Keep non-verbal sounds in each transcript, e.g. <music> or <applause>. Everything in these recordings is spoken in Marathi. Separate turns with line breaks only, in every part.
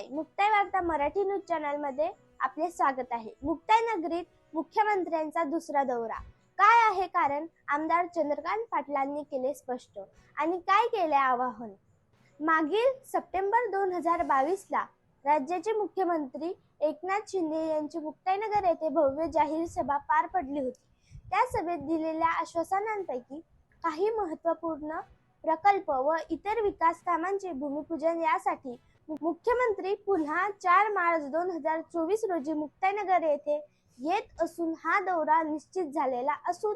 मुक्ताई मुक्ताई वार्ता मराठी न्यूज चॅनलमध्ये आपले स्वागत आहे. मुक्ताई नगरीत मुख्यमंत्र्यांचा दुसरा दौरा. काय आहे कारण आमदार चंद्रकांत पाटलांनी केले स्पष्ट आणि काय केले आवाहन? मागील सप्टेंबर दोन हजार बावीस ला राज्याचे मुख्यमंत्री एकनाथ शिंदे यांची मुक्ताईनगर येथे भव्य जाहीर सभा पार पडली होती. त्या सभेत दिलेल्या आश्वासनांपैकी काही महत्त्वपूर्ण प्रकल्प व इतर विकास कामांचे भूमिपूजन यासाठी मुख्यमंत्री पुन्हा चार मार्च दोन हजार चोवीस रोजी मुक्ताईनगर येथे येत असून हा दौरा निश्चित झालेला असून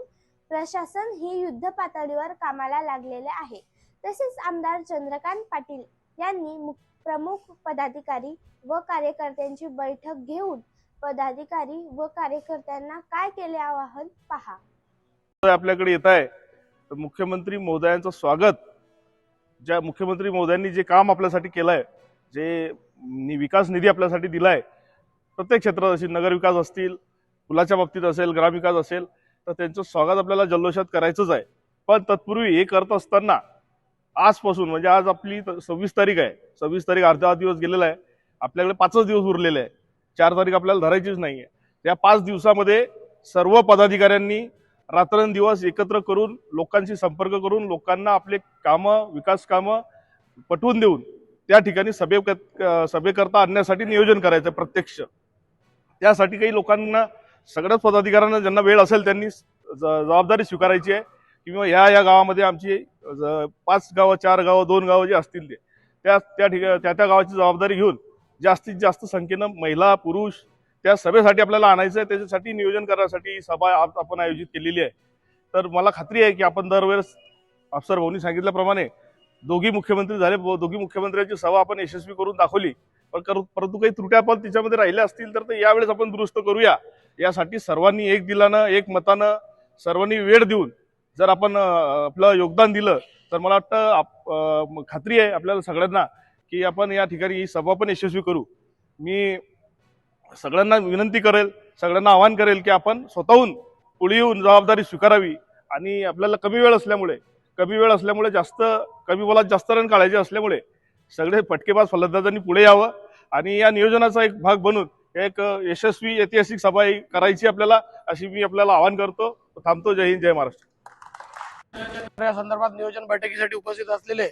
प्रशासन ही युद्ध पातळीवर कामाला लागलेले आहे. तसेच आमदार चंद्रकांत पाटील यांनी मु- प्रमुख पदाधिकारी व कार्यकर्त्यांची बैठक घेऊन पदाधिकारी व कार्यकर्त्यांना काय केले आवाहन पहा.
आपल्याकडे येत आहे. तर मुख्यमंत्री महोदयांचं स्वागत. ज्या मुख्यमंत्री महोदयांनी जे काम आपल्यासाठी केलं आहे जे विकास निधी आपल्यासाठी दिला आहे प्रत्येक क्षेत्रात असेल नगरविकास असतील पुलाच्या बाबतीत असेल ग्रामविकास असेल तर त्यांचं स्वागत आपल्याला जल्लोषात करायचंच आहे. पण तत्पूर्वी हे करत असताना आजपासून म्हणजे आज आपली सव्वीस तारीख आहे. सव्वीस तारीख अर्धा दिवस गेलेला आहे. आपल्याकडे पाचच दिवस उरलेले आहे. चार तारीख आपल्याला धरायचीच नाही आहे त्या पाच दिवसामध्ये सर्व पदाधिकाऱ्यांनी रात्रंदिवस एकत्र करून लोकांशी संपर्क करून लोकांना आपले कामं विकास कामं पटवून देऊन त्या ठिकाणी सभे सभेकरता आणण्यासाठी नियोजन करायचं प्रत्यक्ष. त्यासाठी काही लोकांना सगळ्याच पदाधिकाऱ्यांना ज्यांना वेळ असेल त्यांनी ज- जबाबदारी स्वीकारायची आहे. किंवा या या गावामध्ये आमची ज- पाच गावं चार गावं दोन गावं जे असतील ते त्या त्या ठिकाणी त्या त्या गावाची जबाबदारी घेऊन जास्तीत जास्त संख्येनं महिला पुरुष त्या सभेसाठी आपल्याला आणायचं आहे. त्याच्यासाठी नियोजन करण्यासाठी ही सभा आपण आयोजित केलेली आहे. तर मला खात्री आहे की आपण दरवेळेस अफसर भाऊनी सांगितल्याप्रमाणे दोघी मुख्यमंत्री झाले ब- दोघी मुख्यमंत्र्यांची सभा आपण यशस्वी करून दाखवली. पण परंतु काही त्रुट्या पण तिच्यामध्ये राहिल्या असतील तर ते यावेळेस आपण दुरुस्त करूया. यासाठी सर्वांनी एक दिलानं एक मतानं सर्वांनी वेळ देऊन जर आपण आपलं योगदान दिलं तर मला वाटतं आप- खात्री आहे आपल्याला सगळ्यांना की आपण या ठिकाणी ही सभा पण यशस्वी करू. मी सगळ्यांना विनंती करेल सगळ्यांना आवाहन करेल की आपण स्वतःहून पुढे येऊन जबाबदारी स्वीकारावी आणि आपल्याला कमी वेळ असल्यामुळे कमी वेळ असल्यामुळे जास्त कमी बोलात जास्त रन काढायचे असल्यामुळे सगळे फटकेबाज फलंदाजांनी पुढे यावं. आणि या नियोजनाचा एक भाग बनून एक यशस्वी ऐतिहासिक सभा करायची आपल्याला अशी मी आपल्याला आवाहन करतो. थांबतो. जय हिंद जय महाराष्ट्र.
या संदर्भात नियोजन बैठकीसाठी उपस्थित असलेले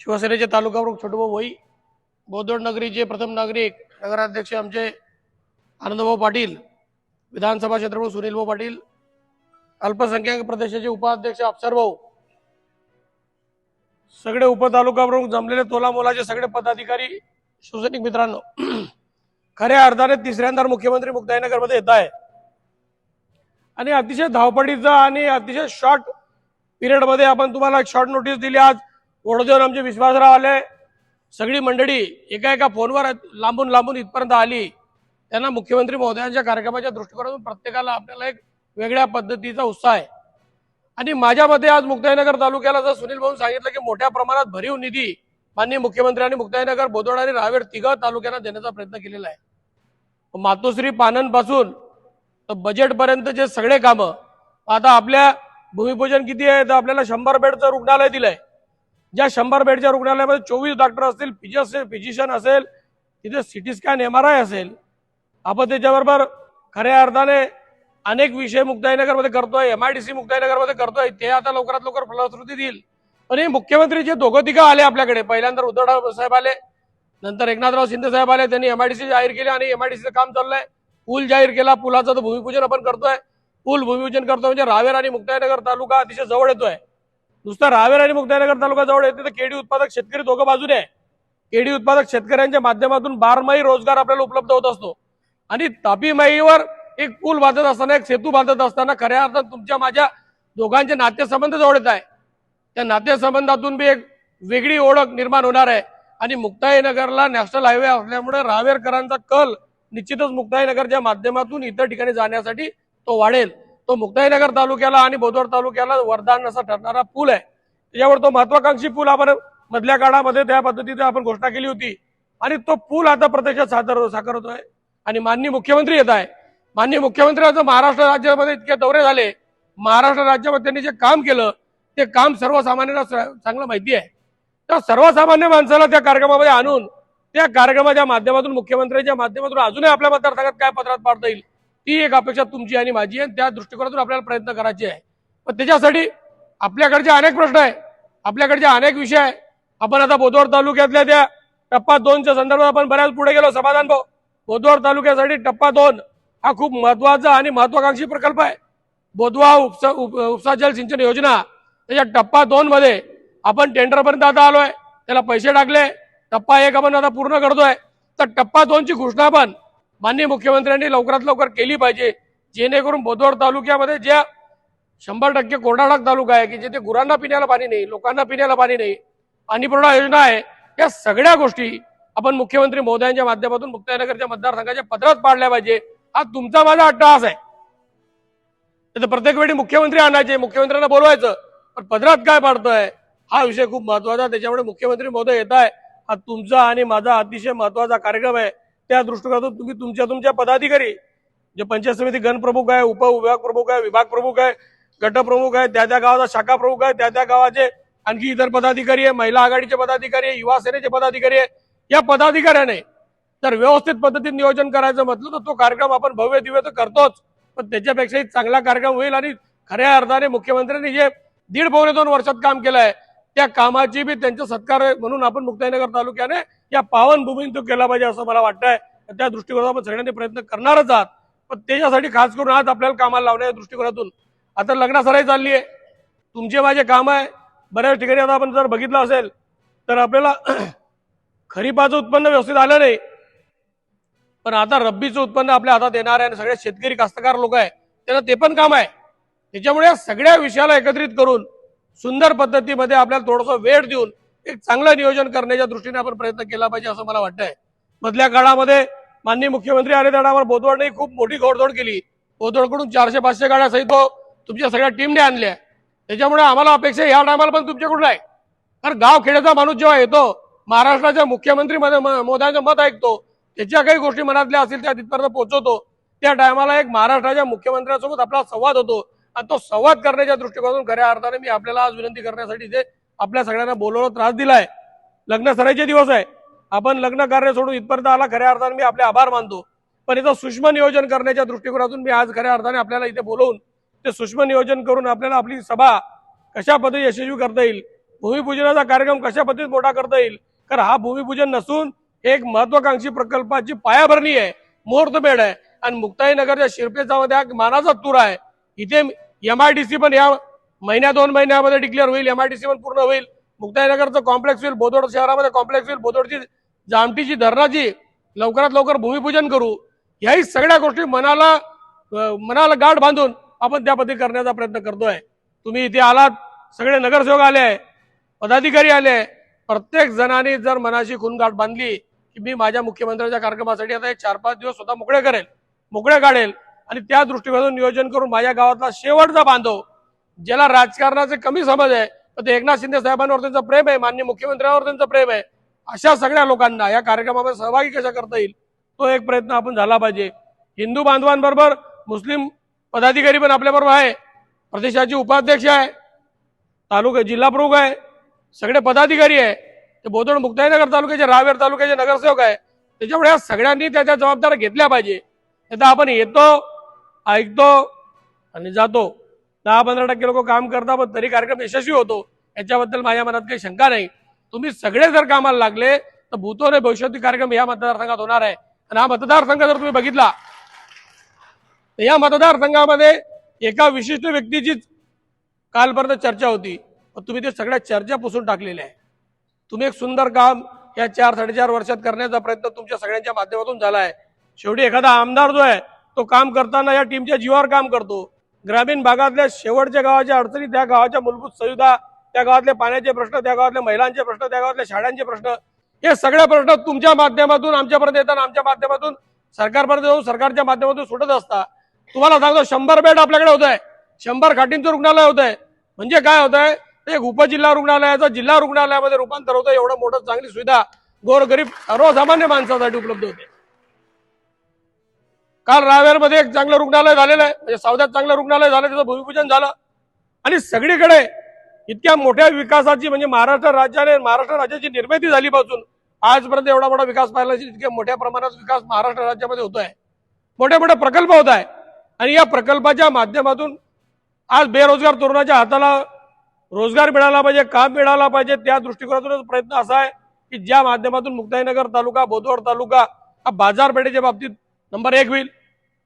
शिवसेनेचे तालुका प्रमुख छोटूभाऊ भोई बोदोड नगरीचे प्रथम नागरिक नगराध्यक्ष आमचे आनंदभाऊ पाटील विधानसभा क्षेत्रप्रमुख सुनीलभाऊ पाटील अल्पसंख्याक प्रदेशाचे उपाध्यक्ष अफसर भाऊ. सगळे उपतालुका प्रमुख जमलेले तोला मोलाचे सगळे पदाधिकारी शिवसैनिक मित्रांनो. खऱ्या अर्थाने तिसऱ्यांदा मुख्यमंत्री मुक्ताईनगरमध्ये येत आहे. आणि अतिशय धावपडीचा आणि अतिशय शॉर्ट पिरियडमध्ये आपण तुम्हाला एक शॉर्ट नोटीस दिली आज. वडोदेवर आमचे विश्वासराव आले. सगळी मंडळी एका एका फोनवर लांबून लांबून इथपर्यंत आली. त्यांना मुख्यमंत्री महोदयांच्या कार्यक्रमाच्या दृष्टिकोनातून प्रत्येकाला आपल्याला एक वेगळ्या पद्धतीचा उत्साह आहे. आणि माझ्या मते आज मुक्ताईनगर तालुक्याला जर सुनील भाऊ सांगितलं की मोठ्या प्रमाणात भरीव निधी माननीय मुख्यमंत्र्यांनी मुक्ताईनगर बोदोड आणि रावेर तिघ तालुक्यांना देण्याचा प्रयत्न केलेला आहे. मातोश्री पाननपासून तर बजेटपर्यंत जे सगळे कामं आता आपल्या भूमिपूजन किती आहे तर आपल्याला शंभर बेडचं रुग्णालय दिलंय. ज्या शंभर बेडच्या रुग्णालयामध्ये चोवीस डॉक्टर असतील फिजिस फिजिशियन असेल तिथे CT scan M R I असेल आपण त्याच्याबरोबर खऱ्या अर्थाने अनेक विषय मुक्ताईनगरमध्ये करतोय एम आय डी सी मुक्ताईनगरमध्ये करतोय ते आता लवकरात लवकर फलश्रुती देईल. पण हे मुख्यमंत्री जे दोघं तिघं आले आपल्याकडे पहिल्यांदा उद्धव साहेब आले नंतर एकनाथराव शिंदे साहेब आले त्यांनी एमआयडीसी जाहीर केली आणि एमआयडीसीचं काम चाललंय. पूल जाहीर केला पुलाचं तर भूमिपूजन आपण करतोय. पूल भूमिपूजन करतोय म्हणजे रावेर आणि मुक्ताईनगर तालुका अतिशय जवळ येतोय. नुसता रावेर आणि मुक्ताईनगर तालुका जवळ येते तर केडी उत्पादक शेतकरी दोघं बाजूने आहे. केडी उत्पादक शेतकऱ्यांच्या माध्यमातून बारमाही रोजगार आपल्याला उपलब्ध होत असतो. आणि तापीमाईवर एक पूल बांधत असताना एक सेतू बांधत असताना खऱ्या अर्थात तुमच्या माझ्या दोघांचे नातेसंबंध जवळ येत आहे. त्या नातेसंबंधातून बी एक वेगळी ओळख निर्माण होणार आहे. आणि मुक्ताईनगरला नॅशनल हायवे असल्यामुळे रावेरकरांचा कल निश्चितच मुक्ताईनगरच्या माध्यमातून इतर ठिकाणी जाण्यासाठी तो वाढेल. तो मुक्ताईनगर तालुक्याला आणि बोदवड तालुक्याला वरदान असा ठरणारा पूल आहे. त्याच्यावर तो महत्वाकांक्षी पूल आपण मधल्या काळामध्ये त्या पद्धतीने आपण घोषणा केली होती. आणि तो पूल आता प्रत्यक्षात सादर साकार होतोय. आणि माननीय मुख्यमंत्री येत आहे. माननीय मुख्यमंत्र्यांचं महाराष्ट्र राज्यामध्ये इतके दौरे झाले महाराष्ट्र राज्यामध्ये त्यांनी जे काम केलं ते काम सर्वसामान्यांना चांगलं माहिती आहे. त्या सर्वसामान्य माणसाला त्या कार्यक्रमामध्ये आणून त्या कार्यक्रमाच्या माध्यमातून मुख्यमंत्र्यांच्या माध्यमातून अजूनही आपल्या मतदारसंघात काय पत्रात पाडता येईल ती एक अपेक्षा तुमची आणि माझी आहे आणि त्या दृष्टिकोनातून आपल्याला प्रयत्न करायचे आहे. पण त्याच्यासाठी आपल्याकडचे अनेक प्रश्न आहे आपल्याकडचे अनेक विषय आहे. आपण आता बोदवड तालुक्यातल्या त्या टप्पा दोनच्या संदर्भात आपण बऱ्याच पुढे गेलो समाधान भाऊ. बोदवड तालुक्यासाठी टप्पा दोन. हा खूप महत्त्वाचा आणि महत्वाकांक्षी प्रकल्प आहे. बोधवा उपसा उप- उपसा जल सिंचन योजना त्याच्या टप्पा दोन मध्ये आपण टेंडरपर्यंत आता आलोय. त्याला पैसे टाकले. टप्पा एक आपण आता पूर्ण करतोय. तर टप्पा दोनची घोषणा पण माननीय मुख्यमंत्र्यांनी लवकरात लवकर केली पाहिजे. जेणेकरून बोदवड तालुक्यामध्ये ज्या शंभर टक्के कोरडाडाग तालुका आहे की जिथे गुरांना पिण्याला पाणी नाही लोकांना पिण्याला पाणी नाही पाणी पुरवठा योजना आहे या सगळ्या गोष्टी आपण मुख्यमंत्री महोदयांच्या माध्यमातून मुक्ताईनगरच्या मतदारसंघाच्या पत्रात पाडल्या पाहिजे. हा तुमचा माझा अट्टहास आहे. तर प्रत्येक वेळी मुख्यमंत्री आणायचे मुख्यमंत्र्यांना बोलवायचं पण पदरात काय पाडतोय? हा विषय खूप महत्त्वाचा त्याच्यामुळे मुख्यमंत्री महोदय येत आहे. हा तुमचा आणि माझा अतिशय महत्त्वाचा कार्यक्रम आहे. त्या दृष्टिकोनातून तुम्ही तुमच्या तुमच्या पदाधिकारी जे पंचायत समिती गणप्रमुख आहे उपविभाग प्रमुख आहे विभाग प्रमुख आहे गटप्रमुख आहे त्या त्या गावाचा शाखा प्रमुख आहे त्या त्या गावाचे आणखी इतर पदाधिकारी आहे महिला आघाडीचे पदाधिकारी आहे युवा सेनेचे पदाधिकारी आहे. या पदाधिकाऱ्याने जर व्यवस्थित पद्धतीने नियोजन करायचं म्हटलं तर तो कार्यक्रम आपण भव्य दिव्य तर करतोच. पण त्याच्यापेक्षाही चांगला कार्यक्रम होईल आणि खऱ्या अर्थाने मुख्यमंत्र्यांनी जे दीड पावणे दोन वर्षात काम केलं आहे त्या कामाची बी त्यांचा सत्कार म्हणून आपण मुक्ताईनगर तालुक्याने या पावनभूमीने तो केला पाहिजे असं मला वाटतंय. त्या दृष्टिकोनात आपण सगळ्यांनी प्रयत्न करणारच आहात. पण त्याच्यासाठी खास करून आज आपल्याला कामाला लावण्याच्या दृष्टिकोनातून. आता लग्नासराई चालली आहे तुमचे माझे काम आहे. बऱ्याच ठिकाणी आता आपण जर बघितलं असेल तर आपल्याला <clears throat> खरीपाचं उत्पन्न व्यवस्थित आलं नाही. पण आता रब्बीचं उत्पन्न आपल्या हातात येणार आहे आणि सगळे शेतकरी कास्तकार लोक आहे त्यांना ते पण काम आहे. त्याच्यामुळे या सगळ्या विषयाला एकत्रित करून सुंदर पद्धतीमध्ये आपल्याला थोडंसं वेळ देऊन एक चांगलं नियोजन करण्याच्या दृष्टीने आपण प्रयत्न केला पाहिजे असं मला वाटतंय. मधल्या काळामध्ये माननीय मुख्यमंत्री आले त्या टायमाला बोदवडने खूप मोठी घोडदोड केली. बोदवडकडून चारशे पाचशे गाड्या सहित हो, तुमच्या सगळ्या टीमने आणल्या. त्याच्यामुळे आम्हाला अपेक्षा ह्या या टायमाला पण तुमच्याकडून आहे. कारण गाव खेड्याचा माणूस जेव्हा येतो महाराष्ट्राच्या मुख्यमंत्री मोदयांचं मत ऐकतो ज्या काही गोष्टी मनातल्या असतील त्या तिथपर्यंत पोहोचवतो. त्या टायमाला एक महाराष्ट्राच्या मुख्यमंत्र्यांसोबत आपला संवाद होतो. आणि तो संवाद करण्याच्या दृष्टिकोनातून खऱ्या अर्थाने मी आपल्याला आज विनंती करण्यासाठी ते आपल्या सगळ्यांना बोलवलं त्रास दिलाय. लग्न सराईचे दिवस आहे. आपण लग्न कार्य सोडून इथपर्यंत आला खऱ्या अर्थाने मी आपले आभार मानतो. पण याचं सूक्ष्म नियोजन करण्याच्या दृष्टिकोनातून मी आज खऱ्या अर्थाने आपल्याला इथे बोलवून ते सूक्ष्म नियोजन करून आपल्याला आपली सभा कशा पद्धती यशस्वी करता येईल भूमिपूजनाचा कार्यक्रम कशा पद्धतीत मोठा करता येईल? कारण हा भूमिपूजन नसून एक महत्वाकांक्षी प्रकल्पाची पायाभरणी आहे मुहूर्तमेढ आहे आणि मुक्ताईनगरच्या शिरपेचामध्ये हा मानाचा तूर आहे. इथे एमआयडीसी पण या महिन्या दोन महिन्यामध्ये डिक्लेअर होईल एमआयडीसी पण पूर्ण होईल. मुक्ताईनगरचं कॉम्प्लेक्स होईल बोदोड शहरामध्ये कॉम्प्लेक्स होईल बोदोडची जामटीची धरणाची लवकरात लवकर भूमिपूजन करू. याही सगळ्या गोष्टी मनाला मनाला गाठ बांधून आपण त्या पद्धती करण्याचा प्रयत्न करतोय. तुम्ही इथे आलात सगळे नगरसेवक आले पदाधिकारी आले प्रत्येक जणांनी जर मनाशी खूनगाठ बांधली की मी माझ्या मुख्यमंत्र्यांच्या कार्यक्रमासाठी आता एक चार पाच दिवस स्वतः मोकळे करेल मोकळे काढेल आणि त्या दृष्टिकोनातून नियोजन करून माझ्या गावातला शेवटचा बांधव ज्याला राजकारणाचे कमी समज आहे पण ते एकनाथ शिंदे साहेबांवर त्यांचं प्रेम आहे मान्य मुख्यमंत्र्यांवर त्यांचं प्रेम आहे. अशा सगळ्या लोकांना या कार्यक्रमामध्ये सहभागी कशा करता येईल तो एक प्रयत्न आपण झाला पाहिजे. हिंदू बांधवांबरोबर मुस्लिम पदाधिकारी पण आपल्याबरोबर आहे प्रदेशाचे उपाध्यक्ष आहे तालुका जिल्हा प्रमुख आहे सगळे पदाधिकारी आहे. ते बोधड मुक्ताईनगर तालुक्याचे रावेर तालुक्याचे नगरसेवक आहे. त्याच्यामुळे या सगळ्यांनी त्याच्या जबाबदाऱ्या घेतल्या पाहिजे. आता आपण येतो ऐकतो आणि जातो. दहा पंधरा टक्के लोक काम करतात पण तरी कार्यक्रम यशस्वी होतो. याच्याबद्दल माझ्या मनात काही शंका नाही. तुम्ही सगळे जर कामाला लागले तर भूतोने आणि भविष्यातील कार्यक्रम या मतदारसंघात होणार आहे. आणि हा मतदारसंघ जर तुम्ही बघितला तर या मतदारसंघामध्ये एका विशिष्ट व्यक्तीचीच कालपर्यंत चर्चा होती. पण तुम्ही ते सगळ्या चर्चा पुसून टाकलेल्या आहे तुम्ही एक सुंदर काम या चार साडेचार वर्षात करण्याचा प्रयत्न तुमच्या सगळ्यांच्या माध्यमातून झाला आहे शेवटी एखादा आमदार जो आहे तो काम करताना या टीमच्या जीवावर काम करतो. ग्रामीण भागातल्या शेवटच्या गावाच्या अडचणी त्या गावाच्या मूलभूत सुविधा त्या गावातले पाण्याचे प्रश्न त्या गावातल्या महिलांचे प्रश्न त्या गावातल्या शाळांचे प्रश्न हे सगळे प्रश्न तुमच्या माध्यमातून आमच्यापर्यंत येतात आमच्या माध्यमातून सरकारपर्यंत जाऊन सरकारच्या माध्यमातून सुटत असता तुम्हाला सांगतो शंभर बेड आपल्याकडे होत आहे शंभर खाटींचं रुग्णालय होत आहे म्हणजे काय होत आहे एक उपजिल्हा रुग्णालयाचं जिल्हा रुग्णालयामध्ये रूपांतर होतं. एवढं मोठं चांगली सुविधा गोरगरीब सर्वसामान्य माणसासाठी उपलब्ध होते. काल रावेरमध्ये एक चांगलं रुग्णालय झालेलं आहे. म्हणजे सौद्यात चांगलं रुग्णालय झालं त्याचं भूमिपूजन झालं. आणि सगळीकडे इतक्या मोठ्या विकासाची म्हणजे महाराष्ट्र राज्याने महाराष्ट्र राज्याची निर्मिती झाली पासून आजपर्यंत एवढा मोठा विकास पाहिला इतक्या मोठ्या प्रमाणात विकास महाराष्ट्र राज्यामध्ये होत आहे मोठे मोठे प्रकल्प होत आहे आणि या प्रकल्पाच्या माध्यमातून आज बेरोजगार तरुणाच्या हाताला रोजगार मिळाला पाहिजे काम मिळाला पाहिजे त्या दृष्टिकोनातूनच प्रयत्न असा आहे की ज्या माध्यमातून मुक्ताईनगर तालुका बोदवड तालुका हा बाजारपेठेच्या बाबतीत नंबर एक होईल.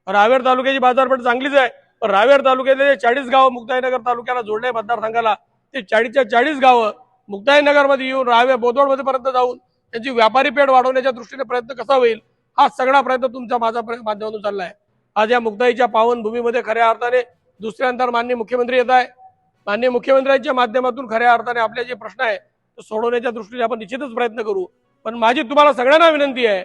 रावेर तालुक्याची बाजारपेठ चांगलीच आहे पण रावेर तालुक्यातले जे चाळीस गावं मुक्ताईनगर तालुक्याला जोडले मतदारसंघाला ते चाळीसच्या चाळीस गावं मुक्ताईनगरमध्ये येऊन रावे बोदवडमध्ये पर्यंत जाऊन त्यांची व्यापारी पेठ वाढवण्याच्या दृष्टीने प्रयत्न कसा होईल हा सगळा प्रयत्न तुमच्या माझा माध्यमातून माध्यमातून चाललाय. आज या मुक्ताईच्या पावनभूमीमध्ये खऱ्या अर्थाने दुसऱ्यांदा माननीय मुख्यमंत्री येत आहे माननीय मुख्यमंत्र्यांच्या माध्यमातून खऱ्या अर्थाने आपले जे प्रश्न आहे ते सोडवण्याच्या दृष्टीने आपण निश्चितच प्रयत्न करू. पण माझी तुम्हाला सगळ्यांना विनंती आहे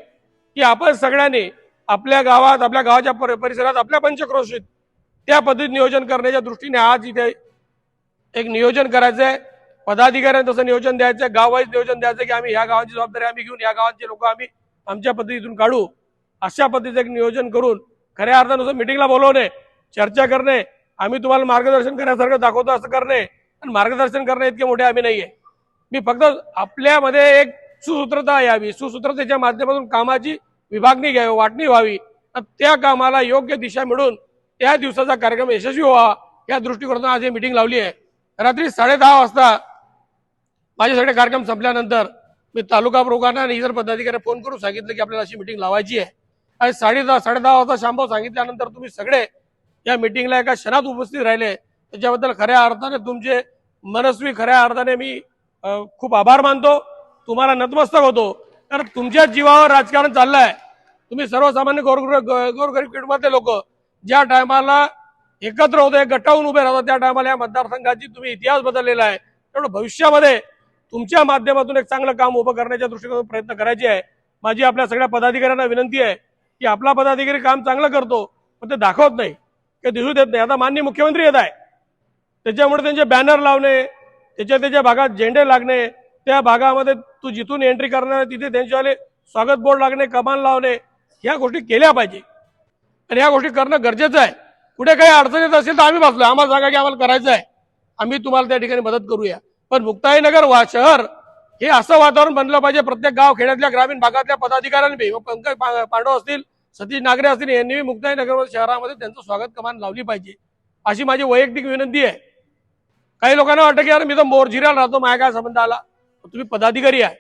की आपण सगळ्यांनी आपल्या गावात आपल्या गावाच्या परिसरात आपल्या पंचक्रोशीत त्या पद्धतीत नियोजन करण्याच्या दृष्टीने आज इथे एक नियोजन करायचं आहे. पदाधिकाऱ्यांना तसं नियोजन द्यायचं आहे नियोजन द्यायचं की आम्ही ह्या गावाची जबाबदारी आम्ही घेऊन या गावाचे लोक आम्ही आमच्या पद्धतीतून काढू. अशा पद्धतीचं एक नियोजन करून खऱ्या अर्थानुसार मिटिंगला बोलवणे चर्चा करणे आम्ही तुम्हाला मार्गदर्शन करण्यासारखं दाखवतो असं करणे. आणि मार्गदर्शन करणे इतके मोठे आम्ही नाहीये. मी फक्त आपल्यामध्ये एक सुसूत्रता यावी. सुसूत्रतेच्या माध्यमातून कामाची विभागणी घ्यावी वाटणी व्हावी. आणि त्या कामाला योग्य दिशा मिळून त्या दिवसाचा कार्यक्रम यशस्वी व्हावा या दृष्टिकोनातून आज ही मिटिंग लावली आहे. रात्री साडे दहा वाजता माझे सगळे कार्यक्रम संपल्यानंतर मी तालुका प्रमुखांना आणि इतर पदाधिकारी फोन करून सांगितलं की आपल्याला अशी मिटिंग लावायची आहे. आणि साडे दहा साडे दहा वाजता शांभाव सांगितल्यानंतर तुम्ही सगळे या मिटिंगला एका क्षणात उपस्थित राहिले. त्याच्याबद्दल खऱ्या अर्थाने तुमचे मनस्वी खऱ्या अर्थाने मी खूप आभार मानतो. तुम्हाला नतमस्तक होतो. कारण तुमच्या जीवावर राजकारण चाललंय. तुम्ही सर्वसामान्य गोरगरीब गोरगरीब कुटुंबातले लोक ज्या टायमाला एकत्र होते गटावून उभे राहतात त्या टायमाला या मतदारसंघाची तुम्ही इतिहास बदललेला आहे. तेवढं भविष्यामध्ये तुमच्या माध्यमातून एक चांगलं काम उभं करण्याच्या दृष्टीकोनातून प्रयत्न करायचे आहे. माझी आपल्या सगळ्या पदाधिकाऱ्यांना विनंती आहे की आपला पदाधिकारी काम चांगलं करतो पण ते दाखवत नाही. ते दिसू देत नाही आता माननीय मुख्यमंत्री येत आहे त्याच्यामुळे त्यांचे बॅनर लावणे त्याच्या त्याच्या भागात झेंडे लागणे त्या भागामध्ये तू जिथून एंट्री करणार तिथे त्यांच्यावाले स्वागत बोर्ड लागणे कमान लावणे ह्या गोष्टी केल्या पाहिजे. आणि ह्या गोष्टी करणं गरजेचं आहे. कुठे काही अडचण येत असेल तर आम्ही बसलो आम्हाला सांगा की आम्हाला करायचं आहे. आम्ही तुम्हाला त्या ठिकाणी मदत करूया. पण मुक्ताईनगर वा शहर हे असं वातावरण बनलं पाहिजे. प्रत्येक गाव खेड्यातल्या ग्रामीण भागातल्या पदाधिकाऱ्यांनी पंकज पांडव असतील सतीश नागरे असतील यांनी मुक्ताई नगर शहरामध्ये त्यांचं स्वागत कमान लावली पाहिजे अशी माझी वैयक्तिक विनंती आहे. काही लोकांना वाटतं की अरे मी तर मोरझिऱ्याला राहतो माझ्या काय संबंध आला? तुम्ही पदाधिकारी आहे.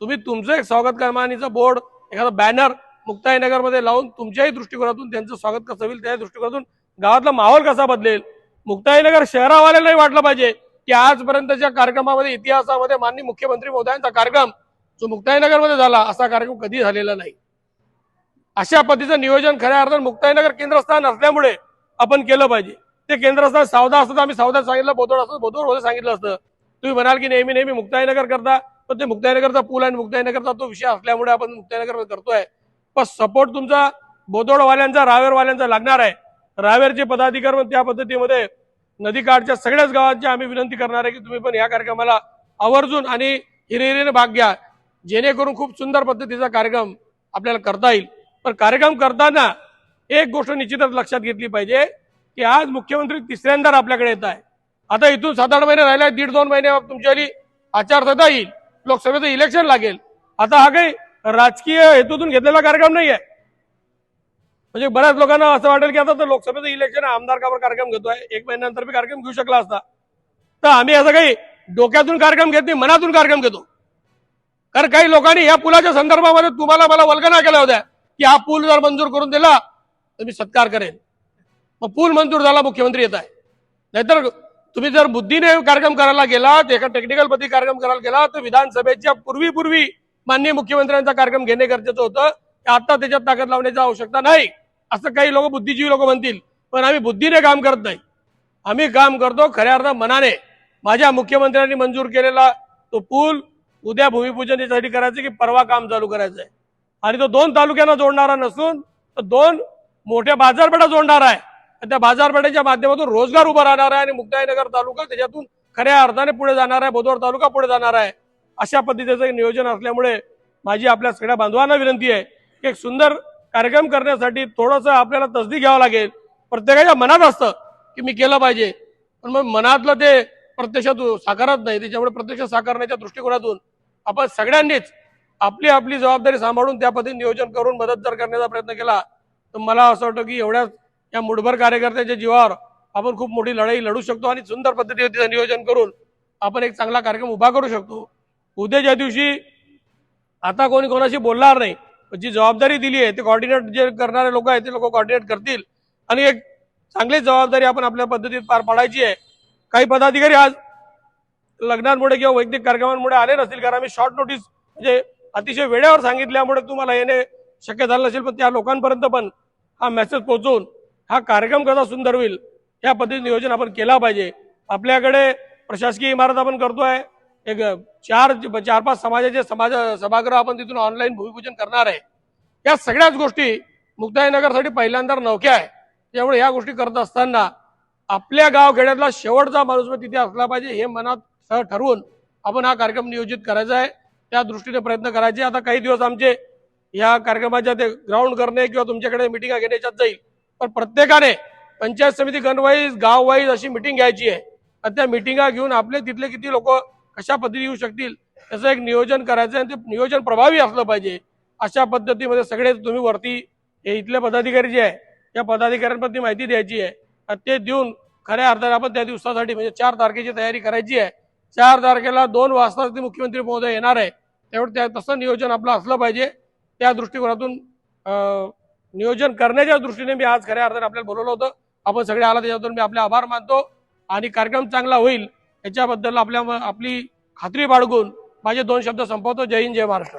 तुम्ही तुमचं एक स्वागत कमानीचं बोर्ड एखादा बॅनर मुक्ताई नगरमध्ये लावून तुमच्याही दृष्टिकोनातून त्यांचं स्वागत कसं होईल त्या दृष्टिकोनातून गावातला माहोल कसा बदलेल? मुक्ताईनगर शहरावाल्यालाही वाटलं पाहिजे की आजपर्यंतच्या कार्यक्रमामध्ये इतिहासामध्ये माननीय मुख्यमंत्री महोदयांचा कार्यक्रम जो मुक्ताईनगरमध्ये झाला असा कार्यक्रम कधी झालेला नाही. अशा पद्धतीचं नियोजन खऱ्या अर्थानं मुक्ताईनगर केंद्रस्थान असल्यामुळे आपण केलं पाहिजे. ते केंद्रस्थान सावधा असतं आम्ही सावधात सांगितलं बोधोड असतं बोधोड सांगितलं असतं. तुम्ही म्हणाल की नेहमी नेहमी मुक्ताईनगर करता पण ते मुक्ताईनगरचा पूल आणि मुक्ताईनगरचा तो विषय असल्यामुळे आपण मुक्ताईनगर करतोय. पण सपोर्ट तुमचा बोदोडवाल्यांचा रावेरवाल्यांचा लागणार आहे. रावेरचे पदाधिकारी पण त्या पद्धतीमध्ये नदीकाठच्या सगळ्याच गावांची आम्ही विनंती करणार आहे की तुम्ही पण या कार्यक्रमाला आवर्जून आणि हिरेहिरेने भाग घ्या. जेणेकरून खूप सुंदर पद्धतीचा कार्यक्रम आपल्याला करता येईल. पण कार्यक्रम करताना एक गोष्ट निश्चितच लक्षात घेतली पाहिजे की आज मुख्यमंत्री तिसऱ्यांदा आपल्याकडे येत आहे. आता इथून सात आठ महिने राहिले दीड दोन महिने मग तुमच्याली आचारसंहिता येईल लोकसभेचं इलेक्शन लागेल. आता हा काही राजकीय हेतूतून घेतलेला कार्यक्रम नाही आहे म्हणजे बऱ्याच लोकांना असं वाटेल की आता तर लोकसभेचं इलेक्शन आमदार कावर कार्यक्रम घेतोय? एक महिन्यानंतर मी कार्यक्रम घेऊ शकला असता. तर आम्ही असं काही डोक्यातून कार्यक्रम घेत नाही मनातून कार्यक्रम घेतो. कारण काही लोकांनी या पुलाच्या संदर्भामध्ये तुम्हाला मला वल्गना केल्या होत्या. की हा पूल जर मंजूर करून दिला तर मी सत्कार करेन. मग पूल मंजूर झाला मुख्यमंत्री येत आहे. नाहीतर तुम्ही जर बुद्धीने कार्यक्रम करायला गेला एका टेक्निकल पद्धती कार्यक्रम करायला गेला तर विधानसभेच्या पूर्वी पूर्वी माननीय मुख्यमंत्र्यांचा कार्यक्रम घेणे गरजेचं होतं. आता त्याच्यात ताकद लावण्याची आवश्यकता नाही. असं काही लोक बुद्धिजीवी लोक म्हणतील पण आम्ही बुद्धीने काम करत नाही. आम्ही काम करतो खऱ्या अर्थ मनाने. माझ्या मुख्यमंत्र्यांनी मंजूर केलेला तो पूल उद्या भूमिपूजनासाठी करायचं की परवा काम चालू करायचं आहे आणि तो दोन तालुक्यांना जोडणारा नसून तर दोन मोठ्या बाजारपेठा जोडणार आहे. आणि त्या बाजारपेठेच्या माध्यमातून रोजगार उभा राहणार आहे आणि मुक्ताईनगर तालुका त्याच्यातून खऱ्या अर्थाने पुढे जाणार आहे. बोदवड तालुका पुढे जाणार आहे. अशा पद्धतीचं नियोजन असल्यामुळे माझी आपल्या सगळ्या बांधवांना विनंती आहे की एक सुंदर कार्यक्रम करण्यासाठी थोडंसं आपल्याला तसदी घ्यावं लागेल. प्रत्येकाच्या मनात असतं की मी केलं पाहिजे. पण मग मनातलं ते प्रत्यक्षात साकारत नाही. त्याच्यामुळे प्रत्यक्ष साकारण्याच्या दृष्टिकोनातून आपण सगळ्यांनीच आपली आपली जबाबदारी सांभाळून त्या पद्धतीने नियोजन करून मदत जर करण्याचा प्रयत्न केला तर मला असं वाटतं की एवढ्याच या मुठभर कार्यकर्त्याच्या जीवावर आपण खूप मोठी लढाई लढू शकतो आणि सुंदर पद्धतीने तिचं नियोजन करून आपण एक चांगला कार्यक्रम उभा करू शकतो. उद्या ज्या दिवशी आता कोणी कोणाशी बोलणार नाही जी जबाबदारी दिली आहे ते कॉर्डिनेट जे करणारे लोक आहेत ते लोक कॉर्डिनेट करतील आणि एक चांगली जबाबदारी आपण आपल्या पद्धतीत पार पाडायची आहे. काही पदाधिकारी आज लग्नांमुळे किंवा वैयक्तिक कार्यक्रमांमुळे आले नसतील कारण आम्ही शॉर्ट नोटीस म्हणजे अतिशय वेळेवर सांगितल्यामुळे तुम्हाला येणे शक्य झालं नसेल पण त्या लोकांपर्यंत पण हा मेसेज पोहोचवून हा कार्यक्रम कसा सुंदर होईल या पद्धतीने नियोजन आपण केला पाहिजे. आपल्याकडे प्रशासकीय इमारत आपण करतोय एक चार चार पाच समाजाचे समाज सभागृह आपण तिथून ऑनलाईन भूमिपूजन करणार आहे. या सगळ्याच गोष्टी मुक्ताईनगरसाठी पहिल्यांदा नवख्या आहे. त्यामुळे या गोष्टी करत असताना आपल्या गाव खेड्यातला शेवटचा माणूस तिथे असला पाहिजे हे मनात ठरवून आपण हा कार्यक्रम नियोजित करायचा आहे. त्या दृष्टीने प्रयत्न करायचे. आता काही दिवस आमचे या कार्यक्रमाच्या ते ग्राउंड करणे किंवा तुमच्याकडे मिटिंगा घेण्याच्यात जाईल. पण प्रत्येकाने पंचायत समिती गणवाईज गाव वाईज अशी मिटिंग घ्यायची आहे. आणि त्या मिटिंगा घेऊन आपले तिथले किती लोक कशा पद्धती येऊ शकतील त्याचं एक नियोजन करायचं आणि ते नियोजन प्रभावी असलं पाहिजे. अशा पद्धतीमध्ये सगळे तुम्ही वरती हे इथले पदाधिकारी जे आहे त्या पदाधिकाऱ्यांप्रती माहिती द्यायची आहे. आणि ते देऊन खऱ्या अर्थाने आपण त्या दिवसासाठी म्हणजे चार तारखेची तयारी करायची आहे. चार तारखेला दोन वाजता ते मुख्यमंत्री महोदय येणार आहे. त्यामुळे त्या तसं नियोजन आपलं असलं पाहिजे. त्या दृष्टिकोनातून नियोजन करण्याच्या दृष्टीने मी आज खऱ्या अर्थाने आपल्याला बोलवलं होतं. आपण सगळे आला त्याच्याबद्दल मी आपले आभार मानतो. आणि कार्यक्रम चांगला होईल याच्याबद्दल आपल्या आपली खात्री बाळगून माझे दोन शब्द संपवतो. जय हिंद जय महाराष्ट्र.